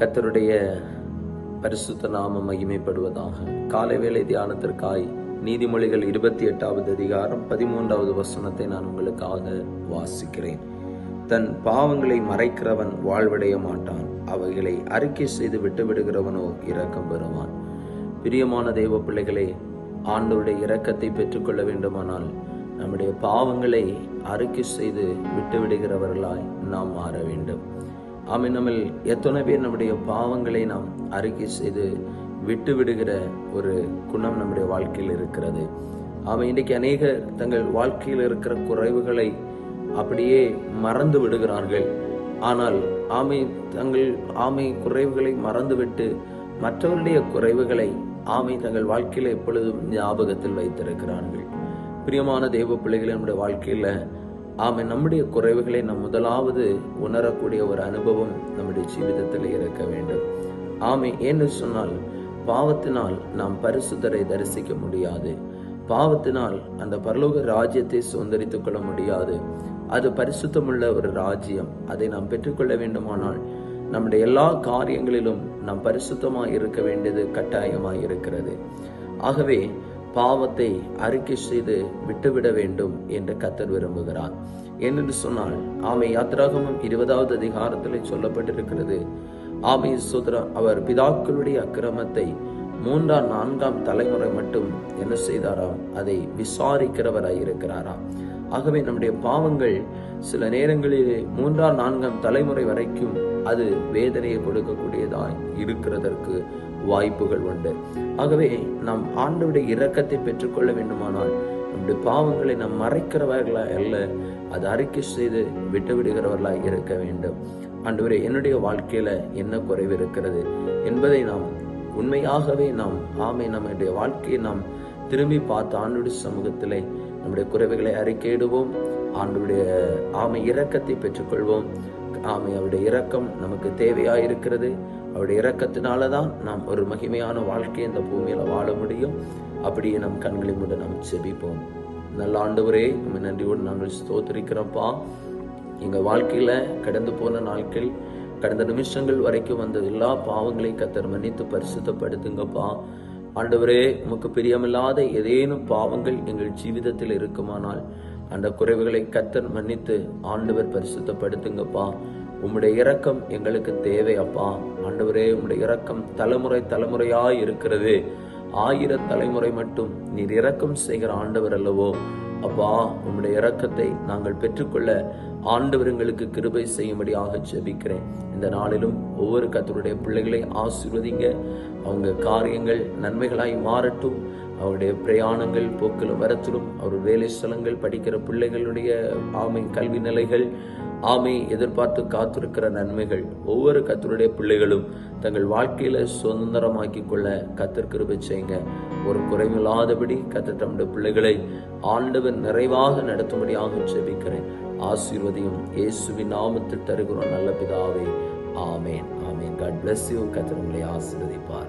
கத்தருடைய பரிசுத்த நாமம் மகிமைப்படுவதாக. காலை வேலை தியானத்திற்காய் நீதிமொழிகள் இருபத்தி எட்டாவது அதிகாரம் பதிமூன்றாவது வசனத்தை நான் உங்களுக்காக வாசிக்கிறேன். தன் பாவங்களை மறைக்கிறவன் வாழ்வடைய மாட்டான். அவைகளை அறிக்கை செய்து விட்டுவிடுகிறவனோ இரக்கம் பெறுவான். பிரியமான தெய்வ பிள்ளைகளே ஆண்டோருடைய இரக்கத்தை பெற்றுக்கொள்ள வேண்டுமானால் நம்முடைய பாவங்களை அறிக்கை செய்து விட்டுவிடுகிறவர்களாய் நாம் மாற வேண்டும். ஆமை நம்ம எத்தனை பேர் நம்முடைய பாவங்களை நாம் அறிக்கை செய்து விட்டு விடுகிற ஒரு குணம் நம்முடைய வாழ்க்கையில் இருக்கிறது. ஆமை இன்றைக்கு அநேகர் தங்கள் வாழ்க்கையில் இருக்கிற குறைவுகளை அப்படியே மறந்து விடுகிறார்கள். ஆனால் ஆமை தங்கள் ஆமை குறைவுகளை மறந்துவிட்டு மற்றவருடைய குறைவுகளை ஆமை தங்கள் வாழ்க்கையில் எப்பொழுதும் ஞாபகத்தில் வைத்திருக்கிறார்கள். பிரியமான தெய்வ பிள்ளைகளை நம்முடைய வாழ்க்கையில் ஆமை நம்முடைய குறைவுகளை நாம் முதலாவது உணரக்கூடிய ஒரு அனுபவம் நம்முடைய ஜீவிதத்தில் இருக்க வேண்டும். ஆமை ஏன்னு சொன்னால் பாவத்தினால் நாம் பரிசுத்தரை தரிசிக்க முடியாது. பாவத்தினால் அந்த பரலோக ராஜ்யத்தை சுதந்திரித்துக் கொள்ள முடியாது. அது பரிசுத்தமுள்ள ஒரு ராஜ்யம். அதை நாம் பெற்றுக்கொள்ள வேண்டுமானால் நம்முடைய எல்லா காரியங்களிலும் நாம் பரிசுத்தமாக இருக்க வேண்டியது கட்டாயமாக இருக்கிறது. ஆகவே பாவத்தை அறிக்கை செய்து விட்டுவிட வேண்டும் என்று கத்தர் விரும்புகிறார். ஏனென்று சொன்னால் ஆமை யாத்ராகமம் இருபதாவது அதிகாரத்தில் சொல்லப்பட்டிருக்கிறது. ஆமை சுதர அவர் பிதாக்களுடைய அக்கிரமத்தை மூன்றாம் நான்காம் தலைமுறை மட்டும் என்ன செய்தாராம்? அதை விசாரிக்கிறவராய் இருக்கிறாராம். ஆகவே நம்முடைய பாவங்கள் சில நேரங்களில் மூன்றாம் நான்காம் தலைமுறை வரைக்கும் அது வேதனையை கொடுக்கக்கூடியதாய் இருக்கிறதற்கு வாய்ப்புகள் உண்டு. ஆகவே நாம் ஆண்டவுடைய இரக்கத்தை பெற்றுக்கொள்ள வேண்டுமானால் நம்முடைய பாவங்களை நாம் மறைக்கிறவர்களா அல்ல அது அறிக்கை செய்து விட்டு விடுகிறவர்களாய் இருக்க வேண்டும். ஆண்டவரே என்னுடைய வாழ்க்கையில என்ன குறைவு இருக்கிறது என்பதை நாம் உண்மையாகவே நாம் ஆமை நம்முடைய வாழ்க்கையை நாம் திரும்பி பார்த்து ஆண்டுடைய சமூகத்திலே நம்முடைய குறைவுகளை அறிக்கையிடுவோம். ஆண்டுடைய ஆமை இரக்கத்தை பெற்றுக்கொள்வோம். ஆமை அவருடைய இரக்கம் நமக்கு தேவையாக இருக்கிறது அவருடைய இரக்கத்தினால தான் நாம் ஒரு மகிமையான வாழ்க்கையை இந்த பூமியில வாழ முடியும். அப்படியே நம் கண்களை மூட நாம் செபிப்போம் நல்ல ஆண்டவரே நம்ம நன்றியோடு நாங்கள் ஸ்தோத்திரிக்கிறோம்ப்பா. எங்க வாழ்க்கையில கடந்து போன நாட்கள் கடந்த நிமிஷங்கள் வரைக்கும் வந்த எல்லா பாவங்களையும் கத்தர் மன்னித்து பரிசுத்தப்படுத்துங்கப்பா. ஆண்டவரே உமக்கு பிரியமில்லாத ஏதேனும் பாவங்கள் எங்கள் ஜீவிதத்தில் இருக்குமானால் அந்த குறைவுகளை கத்தர் மன்னித்து ஆண்டவர் பரிசுத்தப்படுத்துங்கப்பா. உம்முடைய இரக்கம் எங்களுக்கு தேவை அப்பா. ஆண்டவரே உம்முடைய இரக்கம் தலைமுறை தலைமுறையாய் இருக்கிறது. ஆயிர தலைமுறை மட்டும் நீர் இரக்கம் செய்கிற ஆண்டவர் அல்லவோ. அப்பா உம்முடைய இரக்கத்தை நாங்கள் பெற்றுக்கொள்ள ஆண்டவர் எங்களுக்கு கிருபை செய்யும்படியாக ஜெபிக்கிறேன். இந்த நாளிலும் ஒவ்வொரு கத்தருடைய பிள்ளைகளை ஆசிர்வதிங்க. அவங்க காரியங்கள் நன்மைகளாய் மாறட்டும். அவருடைய பிரயாணங்கள் போக்கிலும் வரத்திலும் அவர் வேலை ஸ்தலங்கள் படிக்கிற பிள்ளைகளுடைய ஆமை கல்வி நிலைகள் ஆமை எதிர்பார்த்து காத்திருக்கிற நன்மைகள் ஒவ்வொரு கத்தருடைய பிள்ளைகளும் தங்கள் வாழ்க்கையில சுதந்திரமாக்கி கொள்ள கத்தர் கிருபை செய்யுங்க. ஒரு குறைவில்லாதபடி கத்தர் தம்முடைய பிள்ளைகளை ஆண்டவர் நிறைவாக நடத்தும்படியாக செபிக்கிறேன் ஆசீர்வதியும் இயேசுவின் நாமத்தில் தருகிறோம் நல்ல பிதாவே. ஆமேன் ஆமேன். காட் பிளஸ் யூ கத்தர் உங்களை ஆசீர்வதிப்பார்.